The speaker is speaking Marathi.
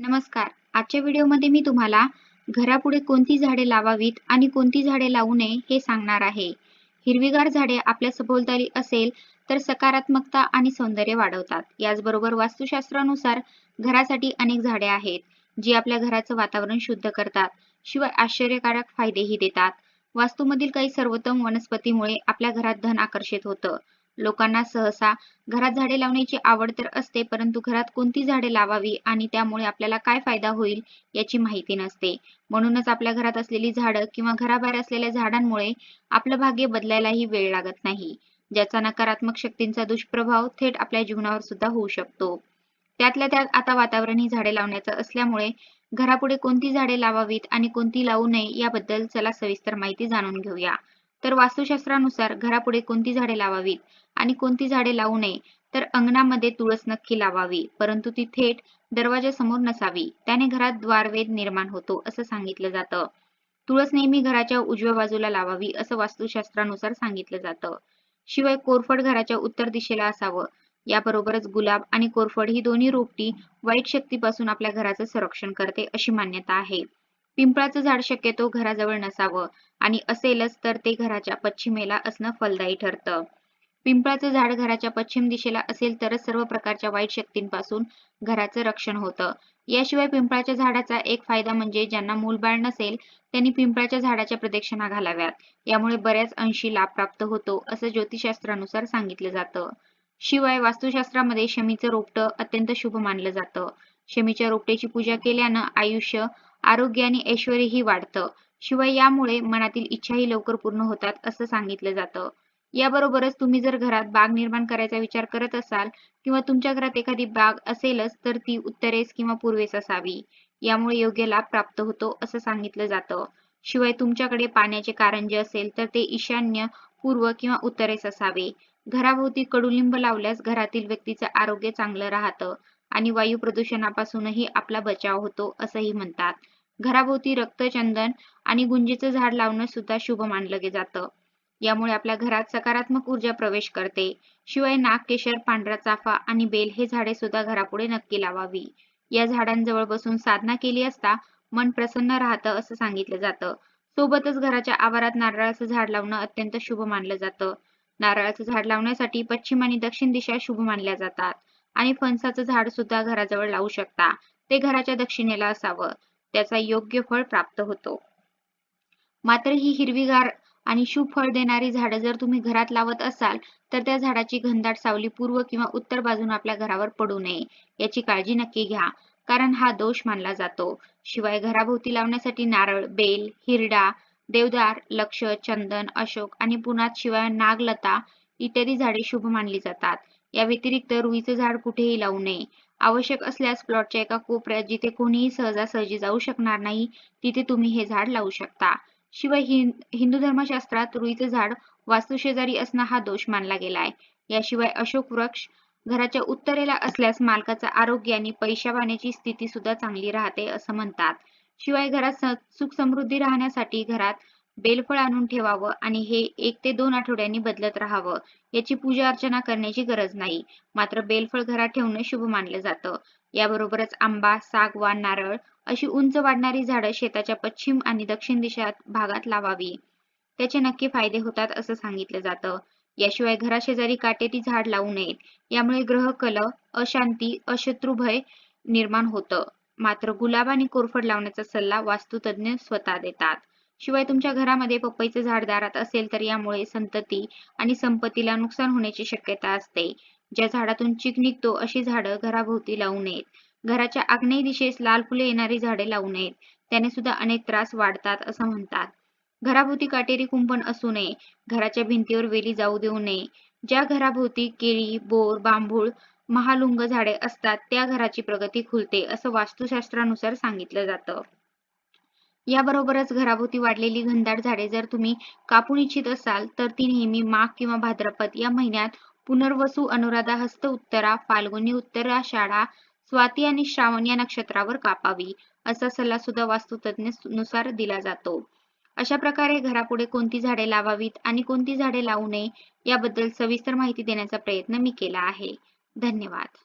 नमस्कार. आजच्या व्हिडिओमध्ये मी तुम्हाला घरापुढे कोणती झाडे लावावीत आणि कोणती झाडे लावू नये हे सांगणार आहे. हिरवीगार झाडे आपल्या सभोवताली असेल तर सकारात्मकता आणि सौंदर्य वाढवतात. याचबरोबर वास्तुशास्त्रानुसार घरासाठी अनेक झाडे आहेत जी आपल्या घराचं वातावरण शुद्ध करतात शिवाय आश्चर्यकारक फायदेही देतात. वास्तूमधील काही सर्वोत्तम वनस्पतीमुळे आपल्या घरात धन आकर्षित होतं. लोकांना सहसा घरात झाडे लावण्याची आवड तर असते परंतु घरात कोणती झाडे लावावी आणि त्यामुळे आपल्याला काय फायदा होईल याची माहिती नसते. म्हणूनच आपल्या घरात असलेली झाडं किंवा घराबाहेर असलेल्या झाडांमुळे आपलं भाग्य बदलायलाही वेळ लागत नाही ज्याचा नकारात्मक शक्तींचा दुष्प्रभाव थेट आपल्या जीवनावर सुद्धा होऊ शकतो. त्यातल्या त्यात आता वातावरण ही झाडे लावण्याचं असल्यामुळे घरापुढे कोणती झाडे लावावीत आणि कोणती लावू नये याबद्दल चला सविस्तर माहिती जाणून घेऊया. तर वास्तुशास्त्रानुसार घरापुढे कोणती झाडे लावावीत? आणि कोणती झाडे लावू नये? तर अंगणामध्ये तुळस नक्की लावावी परंतु ती थेट दरवाजासमोर नसावी. त्याने घरात द्वारवेद निर्माण होतो असं सांगितलं जातं. तुळस नेहमी घराच्या उजव्या बाजूला लावावी असं वास्तुशास्त्रानुसार सांगितलं जातं. शिवाय कोरफड घराच्या उत्तर दिशेला असावं. याबरोबरच गुलाब आणि कोरफड ही दोन्ही रोपटी वाईट शक्तीपासून आपल्या घराचं संरक्षण करते अशी मान्यता आहे. पिंपळाचं झाड शक्यतो घराजवळ नसावं आणि असेलच तर ते घराच्या पश्चिमेला असणं फलदायी ठरतं. पिंपळाचं झाड घराच्या पश्चिम दिशेला असेल तरच सर्व प्रकारच्या वाईट शक्तींपासून घराचं रक्षण होतं. याशिवाय पिंपळाच्या झाडाचा एक फायदा म्हणजे ज्यांना मूलबाळ नसेल त्यांनी पिंपळाच्या झाडाच्या प्रदक्षिणा घालाव्यात. यामुळे बऱ्याच अंशी लाभ प्राप्त होतो असं ज्योतिषशास्त्रानुसार सांगितलं जातं. शिवाय वास्तुशास्त्रामध्ये शमीचं रोपटं अत्यंत शुभ मानलं जातं. शमीच्या रोपटेची पूजा केल्यानं आयुष्य आरोग्य आणि ऐश्वर्यही वाढतं. शिवाय यामुळे मनातील इच्छाही लवकर पूर्ण होतात असं सांगितलं जातं. याबरोबरच तुम्ही जर घरात बाग निर्माण करायचा विचार करत असाल किंवा तुमच्या घरात एखादी बाग असेलच तर ती उत्तरेस किंवा पूर्वेस असावी. यामुळे योग्य लाभ प्राप्त होतो असं सांगितलं जातं. शिवाय तुमच्याकडे पाण्याचे कारंजे असेल तर ते ईशान्य पूर्व किंवा उत्तरेस असावे. घराभोवती कडुलिंब लावल्यास घरातील व्यक्तीचं आरोग्य चांगलं राहतं आणि वायू प्रदूषणापासूनही आपला बचाव होतो असंही म्हणतात. घराभोवती रक्तचंदन आणि गुंजीचं झाड लावणं सुद्धा शुभ मानलं जातं. यामुळे आपल्या घरात सकारात्मक ऊर्जा प्रवेश करते. शिवाय नाग केशर पांढरा चाफा आणि बेल हे झाडे सुद्धा घरापुढे नक्की लावावी. या झाडांजवळ बसून साधना केली असता मन प्रसन्न राहतं असं सांगितलं जातं. सोबतच घराच्या आवारात नारळाचं झाड लावणं अत्यंत शुभ मानलं जातं. नारळाचं झाड लावण्यासाठी पश्चिम आणि दक्षिण दिशा शुभ मानल्या जातात. आणि फणसाचं झाड सुद्धा घराजवळ लावू शकता. ते घराच्या दक्षिणेला असावं. त्याचा योग्य फळ प्राप्त होतो. मात्र ही हिरवीगार आणि सुफळ देणारी झाडं जर तुम्ही घरात लावत असाल तर त्या झाडाची घनदाट सावली पूर्व किंवा उत्तर बाजून आपल्या घरावर पडू नये. याची काळजी नक्की घ्या कारण हा दोष मानला जातो. शिवाय घराभोवती लावण्यासाठी नारळ बेल हिरडा देवदार लक्ष चंदन अशोक आणि पुन्हा शिवाय नागलता इत्यादी झाडे शुभ मानली जातात. या व्यतिरिक्त रुईचं झाड कुठेही लावू नये. आवश्यक असल्यास प्लॉटच्या एका कोपऱ्यात जिथे कोणीही सहजासहजी जाऊ शकणार नाही तिथे तुम्ही हे झाड लावू शकता. शिवाय हिंदू धर्मशास्त्रात रुईचे झाड वास्तुशेजारी असणं हा दोष मानला गेला आहे. याशिवाय अशोक वृक्ष घराच्या उत्तरेला असल्यास मालकाचा आरोग्य आणि पैशा पाण्याची स्थिती सुद्धा चांगली राहते असं म्हणतात. शिवाय घरात सुख समृद्धी राहण्यासाठी घरात बेलफळ आणून ठेवावं आणि हे एक ते दोन आठवड्यांनी बदलत राहावं. याची पूजा अर्चना करण्याची गरज नाही. मात्र बेलफळ घरात ठेवणं शुभ मानलं जातं. याबरोबरच आंबा सागवान नारळ अशी उंच वाढणारी झाडं शेताच्या पश्चिम आणि दक्षिण दिशा भागात लावावी. त्याचे नक्की फायदे होतात असं सांगितलं जातं. याशिवाय घराशेजारी काटेरी झाड लावू नयेत. यामुळे ग्रह कल अशांती अशत्रुभय निर्माण होतं. मात्र गुलाब आणि कोरफड लावण्याचा सल्ला वास्तुतज्ञ स्वतः देतात. शिवाय तुमच्या घरामध्ये पपईचे झाड दारात असेल तर यामुळे संतती आणि संपत्तीला नुकसान होण्याची शक्यता असते. ज्या झाडातून चिक निघतो अशी झाडं घराभोवती लावू नयेत. घराच्या आग्नेय दिशेस लाल फुले येणारी झाडे लावू नयेत. त्याने सुद्धा अनेक त्रास वाढतात असं म्हणतात. घराभोवती काटेरी कुंपण असू नये. घराच्या भिंतीवर वेली जाऊ देऊ नये. ज्या घराभोवती केळी बोर बांबूळ महालुंग झाडे असतात त्या घराची प्रगती खुलते असं वास्तुशास्त्रानुसार सांगितलं जातं. याबरोबरच घराभोवती वाढलेली घनदाट झाडे जर तुम्ही कापून इच्छित असाल तर ती नेहमी माघ किंवा भाद्रपद या महिन्यात पुनर्वसू अनुराधा हस्त उत्तरा फाल्गुनी उत्तरा शाळा स्वाती आणि श्रावण या नक्षत्रावर कापावी असा सल्ला सुद्धा वास्तुतज्ञनुसार दिला जातो. अशा प्रकारे घरापुढे कोणती झाडे लावावीत आणि कोणती झाडे लावू नये याबद्दल सविस्तर माहिती देण्याचा प्रयत्न मी केला आहे. धन्यवाद.